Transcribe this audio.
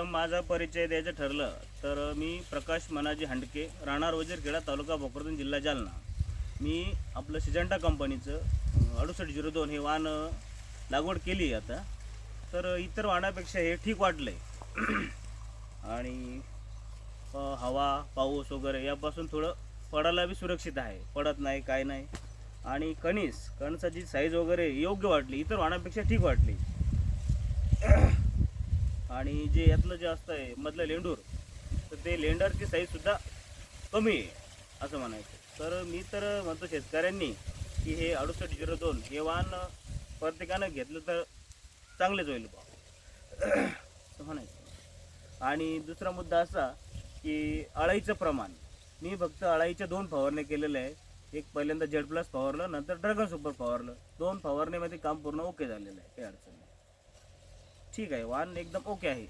प्रथम माझा परिचय द्यायचं ठरलं तर मी प्रकाश मनाजी हंडके राहणार वजीरखेडा तालुका भोकरदन जिल्हा जालना. मी आपलं सिजंटा कंपनीचं अडुसष्ट झिरो दोन हे वाहन लागवड केली आता. तर इतर वाहनापेक्षा हे ठीक वाटलं आहे आणि हवा पाऊस वगैरे यापासून थोडं पडायला बी सुरक्षित आहे. पडत नाही काय नाही. आणि कणीस कणसाची साईज वगैरे योग्य वाटली. इतर वाहनापेक्षा ठीक वाटली. आणि जे यातलं जे असतं आहे मधलं लेंडूर तर ते लेंडरची साईजसुद्धा कमी आहे असं म्हणायचं. तर मी तर म्हणतो शेतकऱ्यांनी की हे अडुसष्ट झिरो दोन हे वाहन प्रत्येकानं घेतलं तर चांगलेच होईल बा असं म्हणायचं. आणि दुसरा मुद्दा असा की अळाईचं प्रमाण. मी फक्त अळाईच्या दोन फवारण्या केलेल्या आहे एक पहिल्यांदा जेड प्लस फवारलं नंतर ड्रॅगन सुपर फवारलं. दोन फवारणीमध्ये काम पूर्ण ओके झालेलं आहे काही अडचण नाही. ठीक आहे वाहन एकदम ओके आहे.